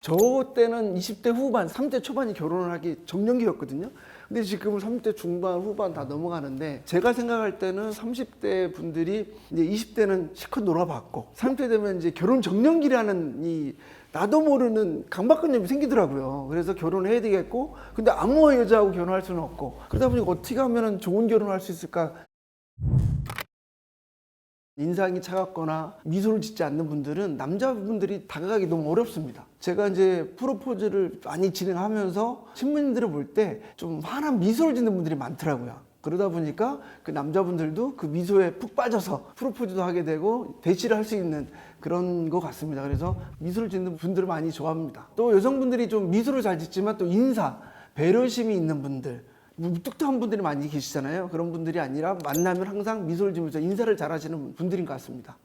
저 때는 20대 후반, 30대 초반이 결혼을 하기 정년기였거든요. 근데 지금은 30대 중반, 후반 다 넘어가는데 제가 생각할 때는 30대 분들이 이제 20대는 실컷 놀아봤고 30대 되면 이제 결혼 정년기라는 이 나도 모르는 강박관념이 생기더라고요. 그래서 결혼을 해야 되겠고 근데 아무 여자하고 결혼할 수는 없고 그러다 보니까 어떻게 하면 좋은 결혼을 할 수 있을까 인상이 차갑거나 미소를 짓지 않는 분들은 남자분들이 다가가기 너무 어렵습니다. 제가 이제 프로포즈를 많이 진행하면서 신부님들을 볼 때 좀 환한 미소를 짓는 분들이 많더라고요. 그러다 보니까 그 남자분들도 그 미소에 푹 빠져서 프로포즈도 하게 되고 대시를 할 수 있는 그런 것 같습니다. 그래서 미소를 짓는 분들을 많이 좋아합니다. 또 여성분들이 좀 미소를 잘 짓지만 또 인사, 배려심이 있는 분들, 무뚝뚝한 분들이 많이 계시잖아요. 그런 분들이 아니라 만나면 항상 미소를 지으면서 인사를 잘 하시는 분들인 것 같습니다.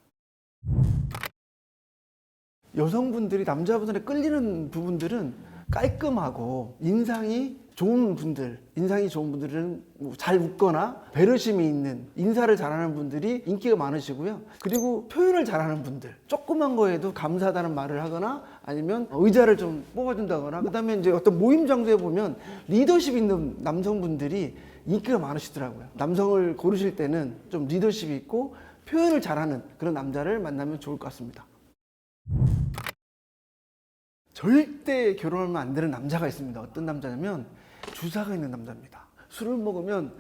여성분들이 남자분들에 끌리는 부분들은 깔끔하고 인상이 좋은 분들, 인상이 좋은 분들은 뭐 잘 웃거나 배려심이 있는 인사를 잘하는 분들이 인기가 많으시고요. 그리고 표현을 잘하는 분들, 조그만 거에도 감사하다는 말을 하거나 아니면 의자를 좀 뽑아준다거나 그다음에 이제 어떤 모임 장소에 보면 리더십 있는 남성분들이 인기가 많으시더라고요. 남성을 고르실 때는 좀 리더십이 있고 표현을 잘하는 그런 남자를 만나면 좋을 것 같습니다. 절대 결혼하면 안 되는 남자가 있습니다. 어떤 남자냐면 주사가 있는 남자입니다. 술을 먹으면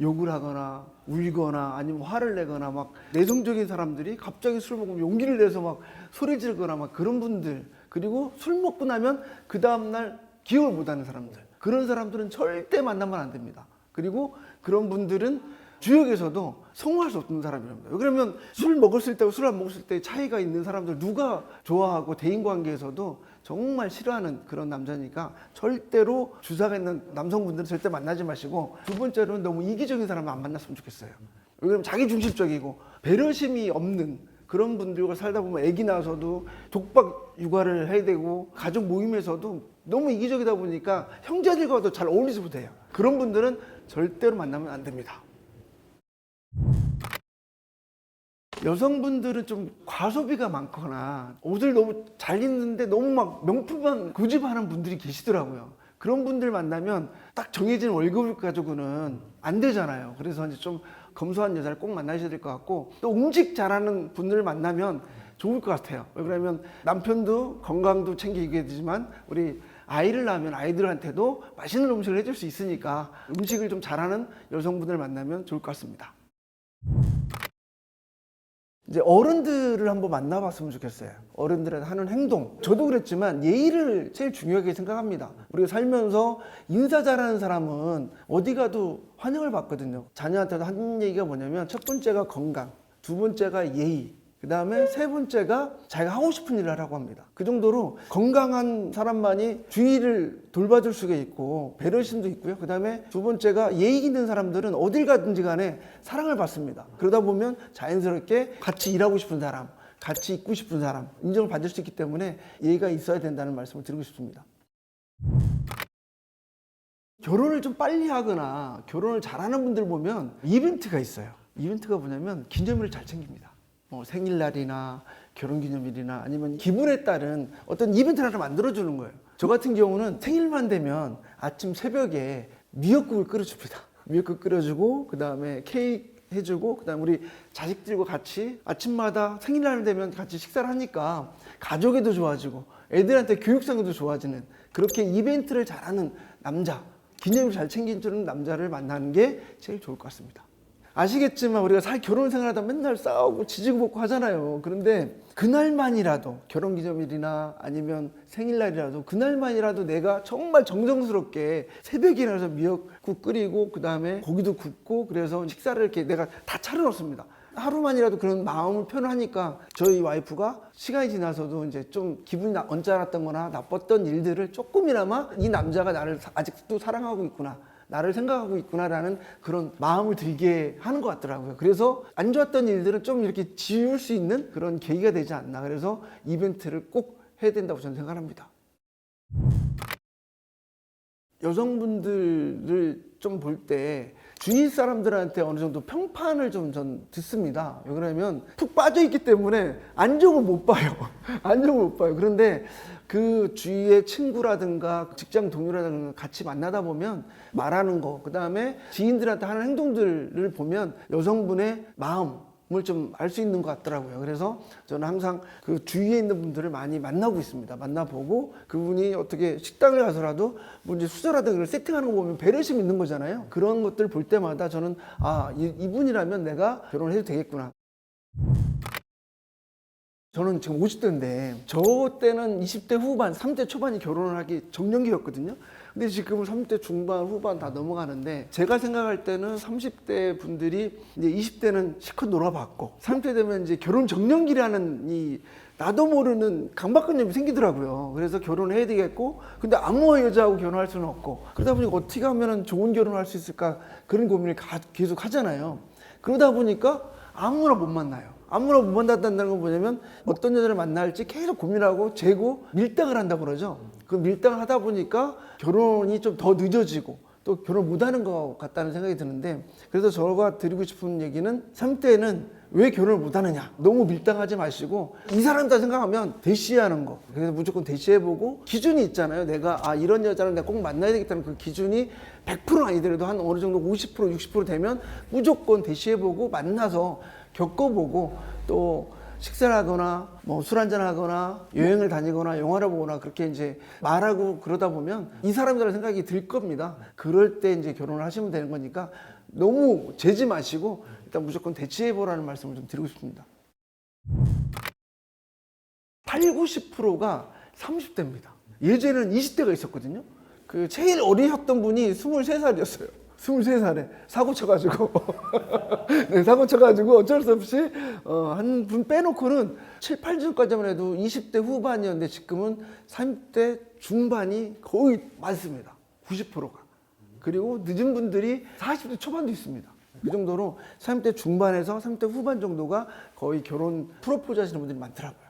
욕을 하거나 울거나 아니면 화를 내거나 막 내성적인 사람들이 갑자기 술 먹으면 용기를 내서 막 소리 지르거나 막 그런 분들 그리고 술 먹고 나면 그 다음날 기억을 못하는 사람들 그런 사람들은 절대 만나면 안 됩니다. 그리고 그런 분들은 주역에서도 성공할 수 없는 사람이랍니다. 왜 그러면 술 먹었을 때와 술 안 먹었을 때 차이가 있는 사람들 누가 좋아하고 대인 관계에서도 정말 싫어하는 그런 남자니까 절대로 주사가 있는 남성분들은 절대 만나지 마시고 두 번째로는 너무 이기적인 사람은 안 만났으면 좋겠어요. 왜 그러면 자기 중심적이고 배려심이 없는 그런 분들과 살다 보면 아기 낳아서도 독박 육아를 해야 되고 가족 모임에서도 너무 이기적이다 보니까 형제들과도 잘 어울리지 못해요. 그런 분들은 절대로 만나면 안 됩니다. 여성분들은 좀 과소비가 많거나 옷을 너무 잘 입는데 너무 막 명품만 고집하는 분들이 계시더라고요. 그런 분들 만나면 딱 정해진 월급을 가지고는 안 되잖아요. 그래서 이제 좀 검소한 여자를 꼭 만나셔야 될 것 같고 또 음식 잘하는 분들을 만나면 좋을 것 같아요. 왜 그러면 남편도 건강도 챙기게 되지만 우리 아이를 낳으면 아이들한테도 맛있는 음식을 해줄 수 있으니까 음식을 좀 잘하는 여성분을 만나면 좋을 것 같습니다. 이제 어른들을 한번 만나봤으면 좋겠어요. 어른들한테 하는 행동. 저도 그랬지만 예의를 제일 중요하게 생각합니다. 우리가 살면서 인사 잘하는 사람은 어디 가도 환영을 받거든요. 자녀한테도 한 얘기가 뭐냐면 첫 번째가 건강, 두 번째가 예의, 그 다음에 세 번째가 자기가 하고 싶은 일을 하라고 합니다. 그 정도로 건강한 사람만이 주위를 돌봐줄 수가 있고 배려심도 있고요. 그 다음에 두 번째가 예의 있는 사람들은 어딜 가든지 간에 사랑을 받습니다. 그러다 보면 자연스럽게 같이 일하고 싶은 사람, 같이 있고 싶은 사람 인정을 받을 수 있기 때문에 예의가 있어야 된다는 말씀을 드리고 싶습니다. 결혼을 좀 빨리 하거나 결혼을 잘하는 분들 보면 이벤트가 있어요. 이벤트가 뭐냐면 기념일을 잘 챙깁니다. 뭐 생일날이나 결혼기념일이나 아니면 기분에 따른 어떤 이벤트를 하나 만들어주는 거예요. 저 같은 경우는 생일만 되면 아침 새벽에 미역국을 끓여줍니다. 미역국 끓여주고 그 다음에 케이크 해주고 그다음 우리 자식들과 같이 아침마다 생일날 되면 같이 식사를 하니까 가족에도 좋아지고 애들한테 교육상에도 좋아지는 그렇게 이벤트를 잘하는 남자 기념일 잘 챙겨주는 남자를 만나는 게 제일 좋을 것 같습니다. 아시겠지만 우리가 살 결혼 생활하다 맨날 싸우고 지지고 볶고 하잖아요. 그런데 그날만이라도 결혼 기념일이나 아니면 생일날이라도 그날만이라도 내가 정말 정성스럽게 새벽에 일어나서 미역국 끓이고 그다음에 고기도 굽고 그래서 식사를 이렇게 내가 다 차려놓습니다. 하루만이라도 그런 마음을 표현하니까 저희 와이프가 시간이 지나서도 이제 좀 기분이 나- 언짢았던 거나 나빴던 일들을 조금이나마 이 남자가 나를 사- 아직도 사랑하고 있구나. 나를 생각하고 있구나라는 그런 마음을 들게 하는 것 같더라고요. 그래서 안 좋았던 일들은 좀 이렇게 지울 수 있는 그런 계기가 되지 않나. 그래서 이벤트를 꼭 해야 된다고 저는 생각합니다. 여성분들을 좀 볼 때 주위 사람들한테 어느 정도 평판을 좀 전 듣습니다. 왜 그러냐면 푹 빠져 있기 때문에 안정을 못 봐요. 안정을 못 봐요. 그런데 그 주위의 친구라든가 직장 동료라든가 같이 만나다 보면 말하는 거, 그 다음에 지인들한테 하는 행동들을 보면 여성분의 마음 을 좀 알 수 있는 것 같더라고요. 그래서 저는 항상 그 주위에 있는 분들을 많이 만나고 있습니다. 만나보고 그분이 어떻게 식당을 가서라도 뭐 이제 수저라든가 세팅하는 거 보면 배려심 있는 거잖아요. 그런 것들 볼 때마다 저는 아, 이, 이분이라면 내가 결혼을 해도 되겠구나. 저는 지금 50대인데 저 때는 20대 후반, 3대 초반이 결혼을 하기 정년기였거든요. 근데 지금은 30대 중반, 후반 다 넘어가는데 제가 생각할 때는 30대 분들이 이제 20대는 실컷 놀아봤고 30대 되면 이제 결혼 정년기라는 이 나도 모르는 강박관념이 생기더라고요. 그래서 결혼해야 되겠고 근데 아무 여자하고 결혼할 수는 없고 그러다 보니까 어떻게 하면 좋은 결혼을 할 수 있을까 그런 고민을 가- 계속 하잖아요. 그러다 보니까 아무나 못 만나요. 아무나 못 만났다는 건 뭐냐면 어떤 여자를 만날지 계속 고민하고 재고 밀당을 한다고 그러죠. 그 밀당을 하다 보니까 결혼이 좀 더 늦어지고 또 결혼 못 하는 것 같다는 생각이 드는데 그래서 저가 드리고 싶은 얘기는 3대는 왜 결혼을 못 하느냐? 너무 밀당하지 마시고 이 사람다 생각하면 대시하는 거. 그래서 무조건 대시해보고 기준이 있잖아요. 내가 아 이런 여자를 내가 꼭 만나야 되겠다는 그 기준이 100% 아니더라도 한 어느 정도 50% 60% 되면 무조건 대시해보고 만나서 겪어보고 또 식사를 하거나 뭐 술 한잔 하거나 여행을 다니거나 영화를 보거나 그렇게 이제 말하고 그러다 보면 이 사람들의 생각이 들 겁니다. 그럴 때 이제 결혼을 하시면 되는 거니까 너무 재지 마시고 일단 무조건 대치해 보라는 말씀을 좀 드리고 싶습니다. 8, 90%가 30대입니다. 예전에는 20대가 있었거든요. 그 제일 어리셨던 분이 23살이었어요. 23살에 사고 쳐가지고 네, 사고 쳐가지고 어쩔 수 없이 어, 한 분 빼놓고는 7, 8년까지만 해도 20대 후반이었는데 지금은 30대 중반이 거의 많습니다. 90%가. 그리고 늦은 분들이 40대 초반도 있습니다. 그 정도로 30대 중반에서 30대 후반 정도가 거의 결혼 프로포즈 하시는 분들이 많더라고요.